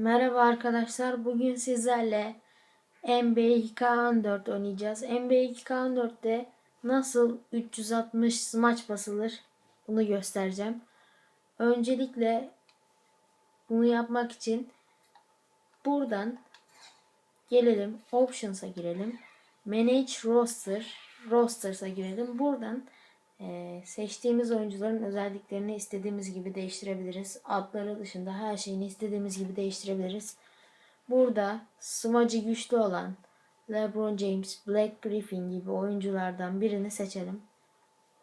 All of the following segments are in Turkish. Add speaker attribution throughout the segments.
Speaker 1: Merhaba arkadaşlar. Bugün sizlerle NBA 2K14 oynayacağız. NBA 2K14'te nasıl 360 smaç basılır bunu göstereceğim. Öncelikle bunu yapmak için buradan gelelim Options'a girelim. Manage Roster Rosters'a girelim. Buradan ee, seçtiğimiz oyuncuların özelliklerini istediğimiz gibi değiştirebiliriz. Adları dışında her şeyini istediğimiz gibi değiştirebiliriz. Burada smacı güçlü olan LeBron James, Black Griffin gibi oyunculardan birini seçelim.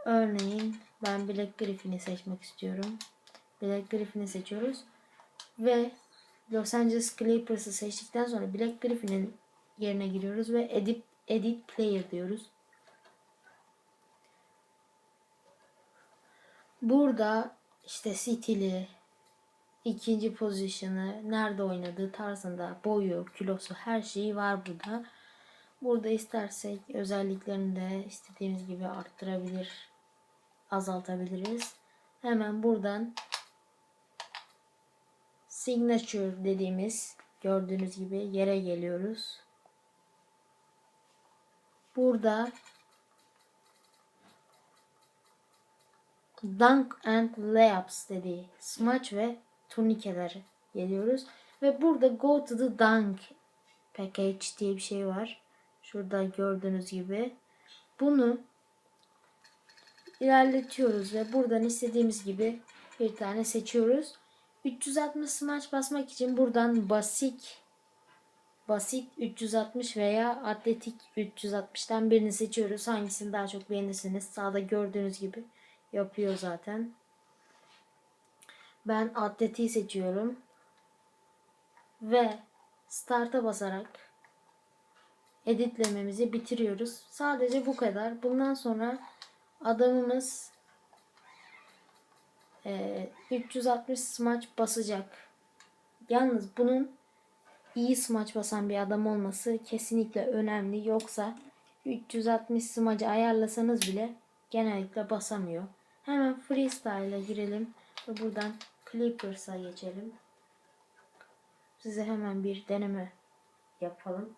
Speaker 1: Örneğin ben Black Griffin'i seçmek istiyorum. Black Griffin'i seçiyoruz. Ve Los Angeles Clippers'ı seçtikten sonra Black Griffin'in yerine giriyoruz ve Edit, edit Player diyoruz. Burada işte stili, ikinci pozisyonu, nerede oynadığı tarzında boyu, kilosu her şeyi var burada. Burada istersek özelliklerini de istediğimiz gibi arttırabilir, azaltabiliriz. Hemen buradan signature dediğimiz gördüğünüz gibi yere geliyoruz. Burada Dunk and Layups dediği smaç ve turnikeler geliyoruz. Ve burada Go to the Dunk Package diye bir şey var. Şurada gördüğünüz gibi. Bunu ilerletiyoruz ve buradan istediğimiz gibi bir tane seçiyoruz. 360 smaç basmak için buradan basit basit 360 veya atletik 360'tan birini seçiyoruz. Hangisini daha çok beğenirsiniz. Sağda gördüğünüz gibi yapıyor zaten. Ben atleti seçiyorum. Ve start'a basarak editlememizi bitiriyoruz. Sadece bu kadar. Bundan sonra adamımız e, 360 smaç basacak. Yalnız bunun iyi smaç basan bir adam olması kesinlikle önemli. Yoksa 360 smacı ayarlasanız bile genellikle basamıyor. Hemen freestyle'a girelim ve buradan Clippers'a geçelim. Size hemen bir deneme yapalım.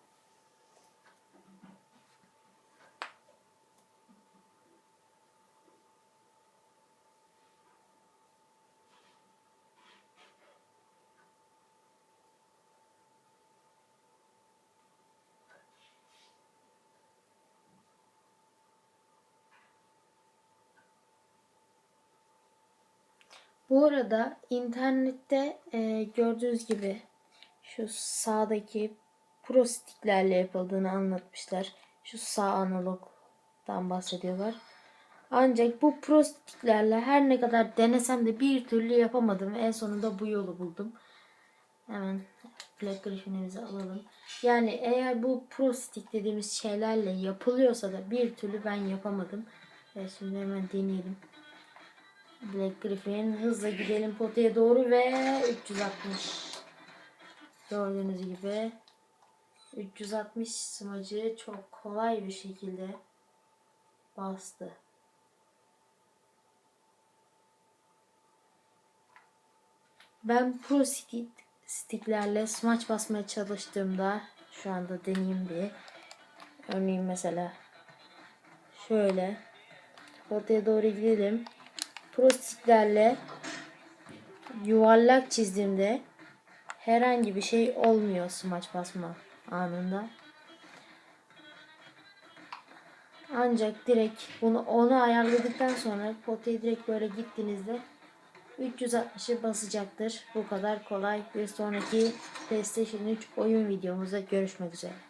Speaker 1: Bu arada internette e, gördüğünüz gibi şu sağdaki pro sticklerle yapıldığını anlatmışlar. Şu sağ analogdan bahsediyorlar. Ancak bu pro sticklerle her ne kadar denesem de bir türlü yapamadım. En sonunda bu yolu buldum. Hemen Black Griffin'imizi alalım. Yani eğer bu pro dediğimiz şeylerle yapılıyorsa da bir türlü ben yapamadım. Evet, şimdi hemen deneyelim. Black Griffin hızla gidelim potaya doğru ve 360 gördüğünüz gibi 360 smacı çok kolay bir şekilde bastı. Ben pro stick, sticklerle smaç basmaya çalıştığımda şu anda deneyeyim bir. Örneğin mesela şöyle potaya doğru gidelim prostiklerle yuvarlak çizdiğimde herhangi bir şey olmuyor smaç basma anında. Ancak direkt bunu onu ayarladıktan sonra potaya direkt böyle gittiğinizde 360'ı basacaktır. Bu kadar kolay. Bir sonraki PlayStation 3 oyun videomuzda görüşmek üzere.